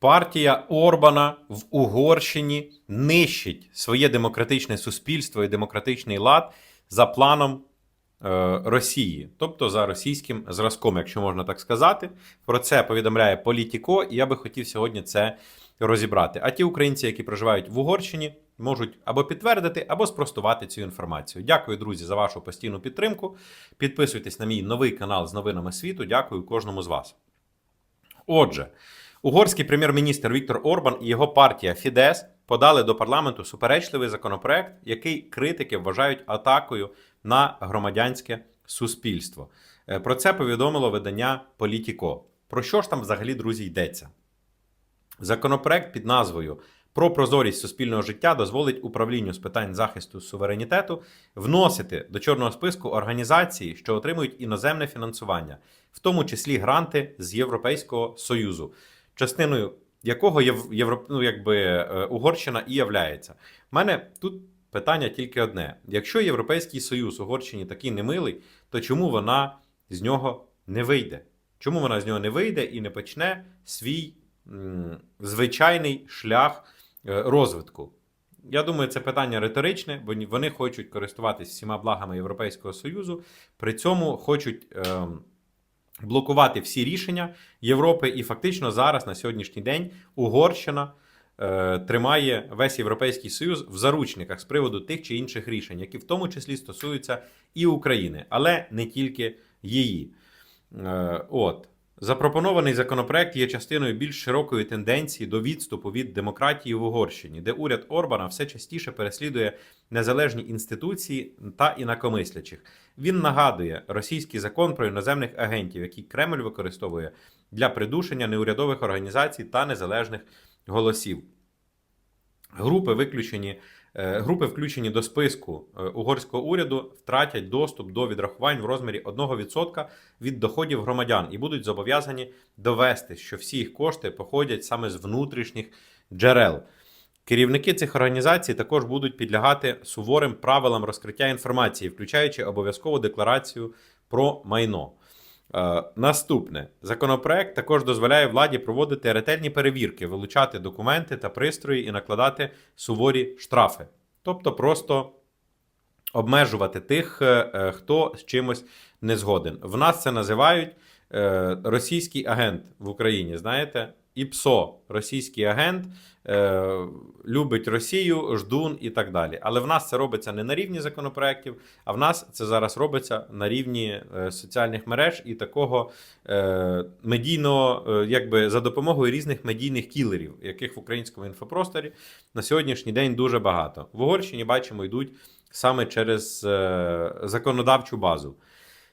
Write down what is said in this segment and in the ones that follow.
Партія Орбана в Угорщині нищить своє демократичне суспільство і демократичний лад за планом е, Росії, тобто за російським зразком, якщо можна так сказати. Про це повідомляє Політіко, і я би хотів сьогодні це розібрати. А ті українці, які проживають в Угорщині, можуть або підтвердити, або спростувати цю інформацію. Дякую, друзі, за вашу постійну підтримку. Підписуйтесь на мій новий канал з новинами світу. Дякую кожному з вас. Отже, угорський прем'єр-міністр Віктор Орбан і його партія Фідес подали до парламенту суперечливий законопроект, який критики вважають атакою на громадянське суспільство. Е, Про це повідомило видання Політіко. Про що ж там взагалі, друзі, йдеться? Законопроект під назвою про прозорість суспільного життя дозволить управлінню з питань захисту суверенітету вносити до чорного списку організації, що отримують іноземне фінансування, в тому числі гранти з Європейського союзу, частиною якого Єв... Європ... ну, якби, е, Угорщина і являється. У мене тут питання тільки одне: якщо Європейський Союз Угорщині такий немилий, то чому вона з нього не вийде? Чому вона з нього не вийде і не почне свій м, звичайний шлях е, розвитку? Я думаю, це питання риторичне, бо вони хочуть користуватись всіма благами Європейського Союзу, при цьому хочуть ем, блокувати всі рішення Європи, і фактично зараз на сьогоднішній день Угорщина е, тримає весь Європейський Союз в заручниках з приводу тих чи інших рішень, які в тому числі стосуються і України, але не тільки її. Е, От. Запропонований законопроект є частиною більш широкої тенденції до відступу від демократії в Угорщині, де уряд Орбана все частіше переслідує незалежні інституції та інакомислячих. Він нагадує російський закон про іноземних агентів, який Кремль використовує для придушення неурядових організацій та незалежних голосів. Групи виключені. Е, Групи, включені до списку е, угорського уряду, втратять доступ до відрахувань в розмірі 1% від доходів громадян і будуть зобов'язані довести, що всі їх кошти походять саме з внутрішніх джерел. Керівники цих організацій також будуть підлягати суворим правилам розкриття інформації, включаючи обов'язкову декларацію про майно. Е, наступне законопроект також дозволяє владі проводити ретельні перевірки, вилучати документи та пристрої і накладати суворі штрафи, тобто просто обмежувати тих, е, е, хто з чимось не згоден. В нас це називають російський агент в Україні. Знаєте, ІПСО, російський агент, е, любить Росію, ждун і так далі. Але в нас це робиться не на рівні законопроєктів, а в нас це зараз робиться на рівні е, соціальних мереж і такого е, медійного, е, якби за допомогою різних медійних кілерів, яких в українському інфопросторі на сьогоднішній день дуже багато. В Угорщині бачимо, йдуть саме через е, законодавчу базу.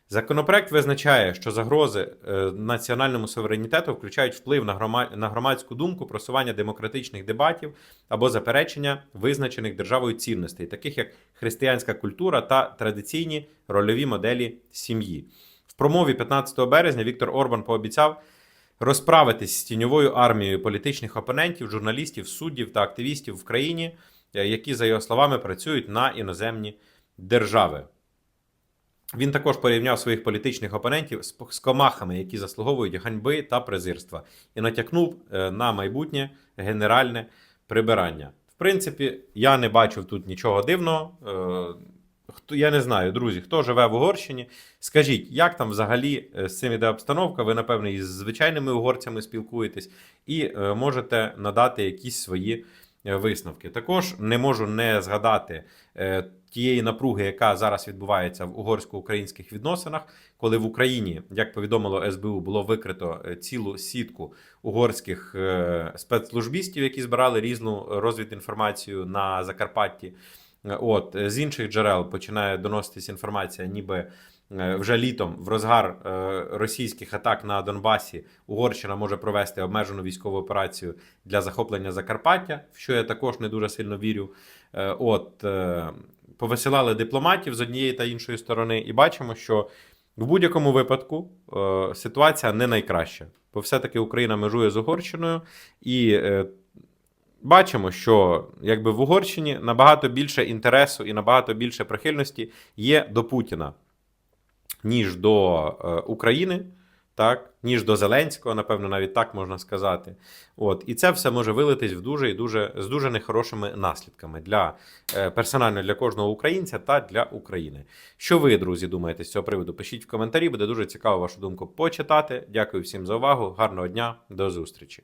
Законопроект визначає, що загрози е, національному суверенітету включають вплив на, грома- на громадську думку, просування демократичних дебатів або заперечення визначених державою цінностей, таких як християнська культура та традиційні рольові моделі сім'ї. В промові 15 березня Віктор Орбан пообіцяв розправитись з тіньовою армією політичних опонентів, журналістів, суддів та активістів в країні, е, які, за його словами, працюють на іноземні держави. Він також порівняв своїх політичних опонентів з, комахами, які заслуговують ганьби та презирства, і натякнув е, на майбутнє генеральне прибирання. В принципі, я не бачив тут нічого дивного. Е, Хто я не знаю, друзі, хто живе в Угорщині, скажіть, як там взагалі е, з цим іде обстановка? Ви, напевно, із звичайними угорцями спілкуєтесь і можете надати якісь свої висновки. Також не можу не згадати е, тієї напруги, яка зараз відбувається в угорсько-українських відносинах, коли в Україні, як повідомило СБУ, було викрито е, цілу сітку угорських е, спецслужбістів, які збирали різну розвідінформацію на Закарпатті. Е, От е, з інших джерел починає доноситись інформація, ніби е, вже літом в розгар е, російських атак на Донбасі Угорщина може провести обмежену військову операцію для захоплення Закарпаття, в що я також не дуже сильно вірю. Е, От е, повисилали дипломатів з однієї та іншої сторони, і бачимо, що в будь-якому випадку е, ситуація не найкраща, бо все-таки Україна межує з Угорщиною і. е, Бачимо, що якби в Угорщині набагато більше інтересу і набагато більше прихильності є до Путіна, ніж до е, України. так, ніж до Зеленського, напевно, навіть так можна сказати. От, і це все може вилитись в дуже і дуже з дуже нехорошими наслідками для е, персонально для кожного українця та для України. Що ви, друзі, думаєте з цього приводу? Пишіть в коментарі, буде дуже цікаво вашу думку почитати. Дякую всім за увагу. Гарного дня, до зустрічі.